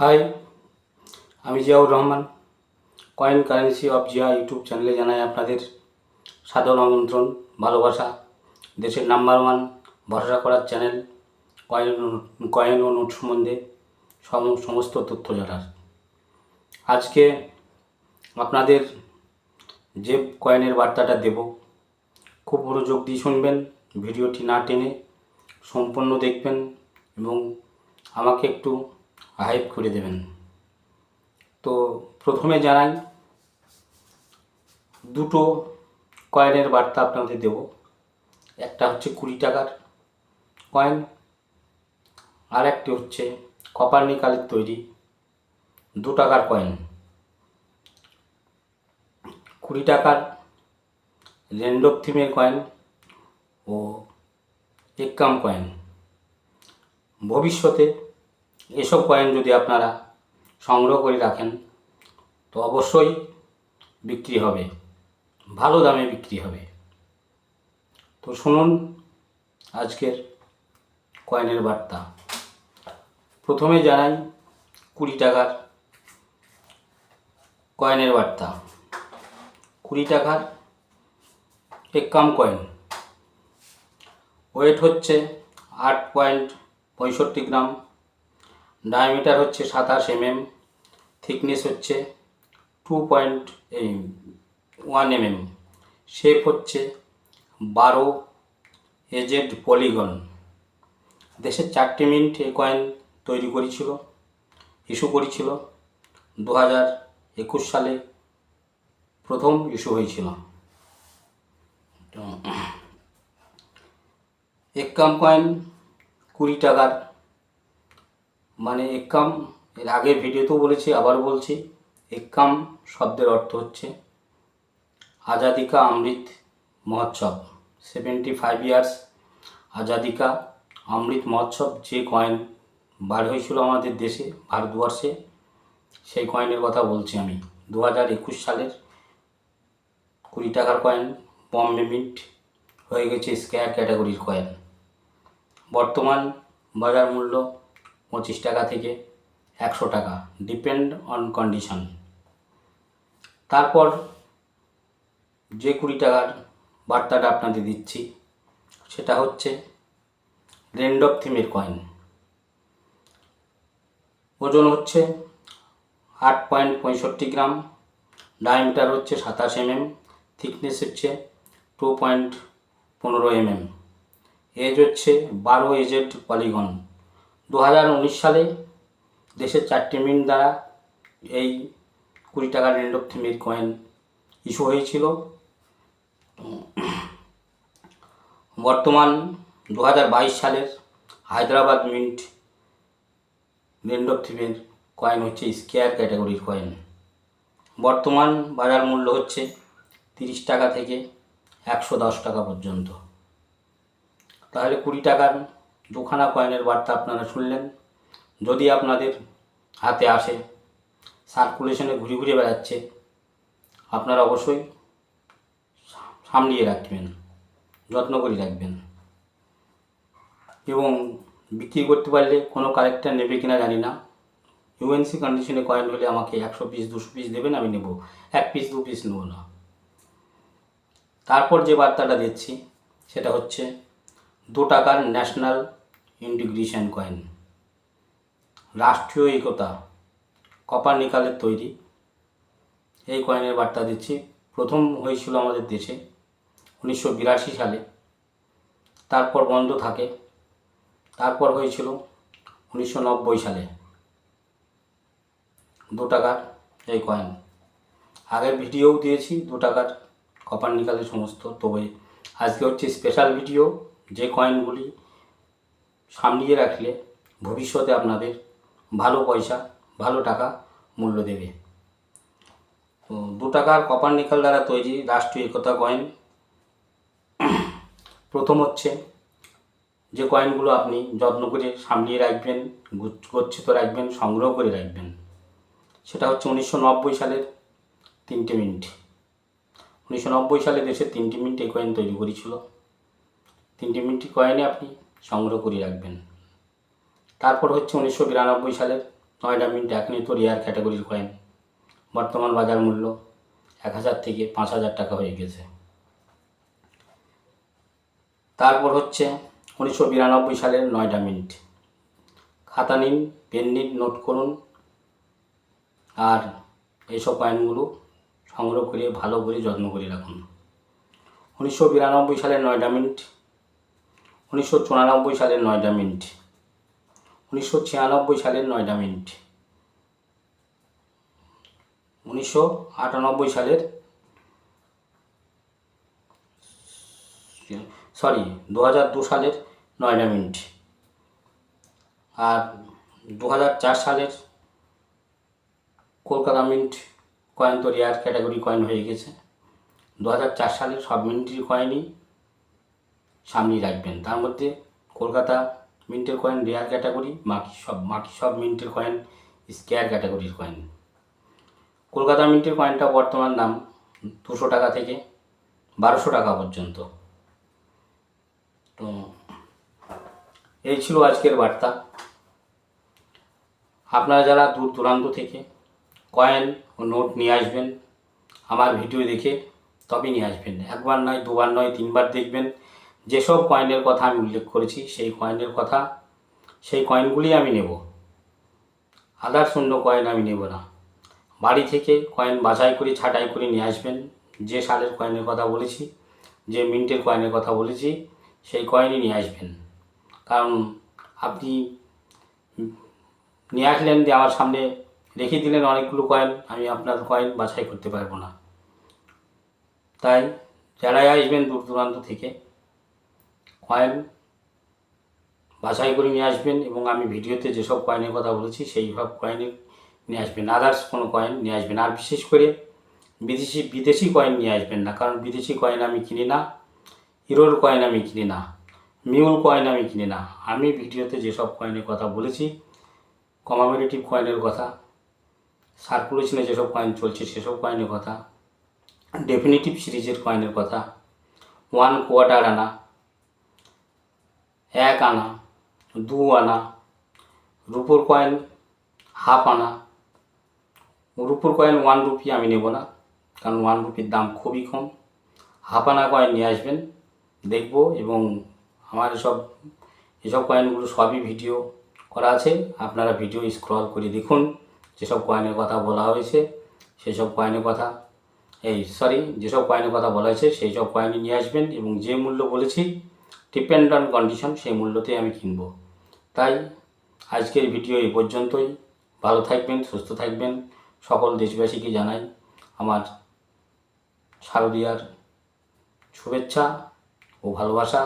High আমি Ziaur Rahman coin currency of Zia YouTube চ্যানেলে জানাই আপনাদের সাদর আমন্ত্রণ, ভালোবাসা, দেশের নাম্বার ওয়ান ভরসা করার চ্যানেল কয়েন কয়েন ও নোট সম্বন্ধে সম- সমস্ত তথ্য জানার। আজকে আপনাদের যে কয়েনের বার্তাটা দেব, খুব মনোযোগ দিয়ে শুনবেন, ভিডিওটি না টেনে সম্পূর্ণ দেখবেন এবং আমাকে একটু হাইপ করে দেবেন। তো প্রথমে জানাই, দুটো কয়েনের বার্তা আপনাদের দেব। একটা হচ্ছে কুড়ি টাকার কয়েন, আর একটি হচ্ছে কপার নিকালের তৈরি দু টাকার কয়েন। কুড়ি টাকার রেন্ডব থিমের কয়েন ও এক্কাম কয়েন। ভবিষ্যতে এসব কয়েন যদি আপনারা সংগ্রহ করে রাখেন, তো অবশ্যই বিক্রি হবে, ভালো দামে বিক্রি হবে। তো শুনুন আজকের কয়েনের বার্তা। প্রথমে জানাই কুড়ি টাকার কয়েনের বার্তা। কুড়ি টাকার একাম কয়েন। ওয়েট হচ্ছে আট পয়েন্ট পঁয়ষট্টি গ্রাম। ডায়ামিটার হচ্ছে সাতাশ এমএম থিকনেস হচ্ছে two point one MM. Shape হচ্ছে বারো এজেড পলিগন দেশের চারটি মিনিট এই কয়েন তৈরি করেছিল ইস্যু করেছিল। দু হাজার একুশ সালে প্রথম ইস্যু হয়েছিল। তো একাম কয়েন কুড়ি টাকার। মানে একাম, এর আগের ভিডিওতেও বলেছি, আবার বলছি, একাম শব্দের অর্থ হচ্ছে Azadi ka Amrit Mahotsav seventy five years Azadi ka Amrit Mahotsav, যে কয়েন বার হয়েছিল আমাদের দেশে, ভারতবর্ষে, সেই কয়েনের কথা বলছি আমি। দু হাজার একুশ সালের কুড়ি টাকার কয়েন বম্বে মিন্ট হয়ে গেছে স্কোয়ার ক্যাটাগরির কয়েন বর্তমান বাজার মূল্য পঁচিশ টাকা থেকে একশো টাকা ডিপেন্ড অন কন্ডিশন তারপর যে কুড়ি টাকার বার্তাটা আপনাদের দিচ্ছি, সেটা হচ্ছে রেন্ডপ থিমের কয়েন ওজন হচ্ছে আট পয়েন্ট পঁয়ষট্টি গ্রাম ডায়ামিটার হচ্ছে সাতাশ এমএম থিকনেস হচ্ছে টু পয়েন্ট পনেরো এমএম এজ হচ্ছে বারো এজেড পলিগন দু হাজার উনিশ সালে দেশের চারটি মিন্ট দ্বারা এই কুড়ি টাকার রেন্ডপ থিমের কয়েন ইস্যু হয়েছিল। বর্তমান দু হাজার বাইশ সালের হায়দ্রাবাদ মিন্ট রেন্ডপ থিমের কয়েন হচ্ছে স্কেয়ার ক্যাটাগরির কয়েন। বর্তমান বাজার মূল্য হচ্ছে তিরিশ টাকা থেকে একশো দশ টাকা পর্যন্ত। তাহলে কুড়ি টাকার দুখানা কয়েনের বার্তা আপনারা শুনলেন। যদি আপনাদের হাতে আসে সার্কুলেশনে ঘুরে ঘুরে বেড়াচ্ছে, আপনারা অবশ্যই সামলিয়ে রাখবেন, যত্ন করে রাখবেন। এবং বিক্রি করতে পারলে কোনো কালেক্টার নেবে কিনা জানি না। ইউএনসি কন্ডিশনে কয়েন হলে আমাকে একশো পিস দুশো পিস দেবেন, আমি নেব। এক পিস দু পিস নেব না। তারপর যে বার্তাটা দিচ্ছি, সেটা হচ্ছে, দু টাকার ন্যাশনাল ইন্টিগ্রেশন কয়েন। রাষ্ট্রীয় একতা, কপার নিকালের তৈরি। এই কয়েনের বার্তা দিচ্ছি, প্রথম হয়েছিল আমাদের দেশে উনিশশো বিরাশি সালে। তারপর বন্ধ থাকে। তারপর হয়েছিল উনিশশো নব্বই সালে। দু টাকার এই কয়েন। আগের ভিডিওও দিয়েছি, দু টাকার কপার নিকালের সমস্ত। তবে আজকে হচ্ছে স্পেশাল ভিডিও যে কয়েনগুলি সামলিয়ে রাখলে ভবিষ্যতে আপনাদের ভালো পয়সা, ভালো টাকা মূল্য দেবে। তো দু টাকার কপার নিকাল দ্বারা তৈরি রাষ্ট্রীয় একতা কয়েন প্রথম হচ্ছে যে কয়েনগুলো আপনি যত্ন করে সামলিয়ে রাখবেন, গচ্ছিত রাখবেন, সংগ্রহ করে রাখবেন। সেটা হচ্ছে উনিশশো নব্বই সালের তিনটে মিনিট। উনিশশো নব্বই সালে দেশের তিনটি মিনিট এই কয়েন তৈরি করেছিল। তিনটি মিনিট কয়েনে আপনি সংগ্রহ করে রাখবেন। তারপর হচ্ছে উনিশশো বিরানব্বই সালের নয়ডা মিন্ট এখনই তো রেয়ার ক্যাটাগরির কয়েন বর্তমান বাজার মূল্য এক হাজার থেকে পাঁচ হাজার টাকা হয়ে গেছে। তারপর হচ্ছে উনিশশো বিরানব্বই সালের নয়ডা মিন্ট। খাতা নিন, পেন নিন, নোট করুন। আর এইসব কয়েনগুলো সংগ্রহ করে ভালো করে যত্ন করে রাখুন। উনিশশো বিরানব্বই সালের নয়ডা মিন্ট উনিশশো চুরানব্বই সালের নয়ডা মিন্ট। উনিশশো ছিয়ানব্বই সালের নয়ডা মিন্ট। উনিশশো আটানব্বই সালের সরি, দু হাজার দু সালের নয়টা মিন্ট। আর দু হাজার চার সালের কলকাতা মিন্ট কয়েন তো রেয়ার ক্যাটাগরি কয়েন হয়ে গেছে। দু হাজার চার সালের সব মিন্টের কয়েনই সামনেই রাখবেন। তার মধ্যে কলকাতা মিন্টের কয়েন রেয়ার ক্যাটাগরি বাকি সব বাকি সব মিন্টের কয়েন স্কেয়ার ক্যাটাগরির কয়েন কলকাতা মিন্টের কয়েনটা বর্তমান দাম দুশো টাকা থেকে বারোশো টাকা পর্যন্ত। তো এই ছিল আজকের বার্তা। আপনারা যারা দূর দূরান্ত থেকে কয়েন ও নোট নিয়ে আসবেন, আমার ভিডিও দেখে তবে নিয়ে আসবেন। একবার নয়, দুবার নয়, তিনবার দেখবেন। যেসব কয়েনের কথা আমি উল্লেখ করেছি, সেই কয়েনের কথা, সেই কয়েনগুলি আমি নেব। আদার্স শূন্য কয়েন আমি নেব না। বাড়ি থেকে কয়েন বাছাই করে, ছাঁটাই করে নিয়ে আসবেন। যে সালের কয়েনের কথা বলেছি, যে মিন্টের কয়েনের কথা বলেছি, সেই কয়েনই নিয়ে আসবেন। কারণ আপনি নিয়ে আসলেন দিয়ে আমার সামনে রেখে দিলেন অনেকগুলো কয়েন আমি আপনার কয়েন বাছাই করতে পারব না। তাই যারাই আসবেন দূর দূরান্ত থেকে কয়েন বাছাই করে নিয়ে আসবেন এবং আমি ভিডিওতে যেসব কয়েনের কথা বলেছি, সেই সব কয়েনের নিয়ে আসবেন। আদার্স কোনো কয়েন নিয়ে আসবেন। আর বিশেষ করে বিদেশি বিদেশি কয়েন নিয়ে আসবেন না, কারণ বিদেশি কয়েন আমি কিনি না হিরোর কয়েন আমি কিনি না, মিউল কয়েন আমি কিনি না। আমি ভিডিওতে যেসব কয়েনের কথা বলেছি কমামেরেটিভ কয়েনের কথা সার্কুলেশনে যেসব কয়েন চলছে, সেসব কয়েনের কথা ডেফিনিটিভ সিরিজের কয়েনের কথা ওয়ান কোয়ার্টার আনা এক আনা, দু আনা, রুপোর কয়েন হাফ আনা। রুপোর কয়েন ওয়ান রুপি আমি নেব না, কারণ ওয়ান রুপির দাম খুবই কম। হাফ আনা কয়েন নিয়ে আসবেন, দেখব এবং আমার এসব এসব কয়েনগুলো সবই ভিডিও করা আছে। আপনারা ভিডিও স্ক্রল করে দেখুন, যেসব কয়েনের কথা বলা হয়েছে সেই সব কয়েনের কথা, এই সরি যেসব কয়েনের কথা বলা হয়েছে সেই সব কয়েনই নিয়ে আসবেন এবং যে মূল্য বলেছি ডিপেন্ড অন কন্ডিশন সেই মূল্যতেই আমি কিনবো। তাই আজকের ভিডিও এই পর্যন্তই। ভালো থাকবেন, সুস্থ থাকবেন। সকল দেশবাসীকে জানাই আমার শারদীয়ার শুভেচ্ছা ও ভালোবাসা।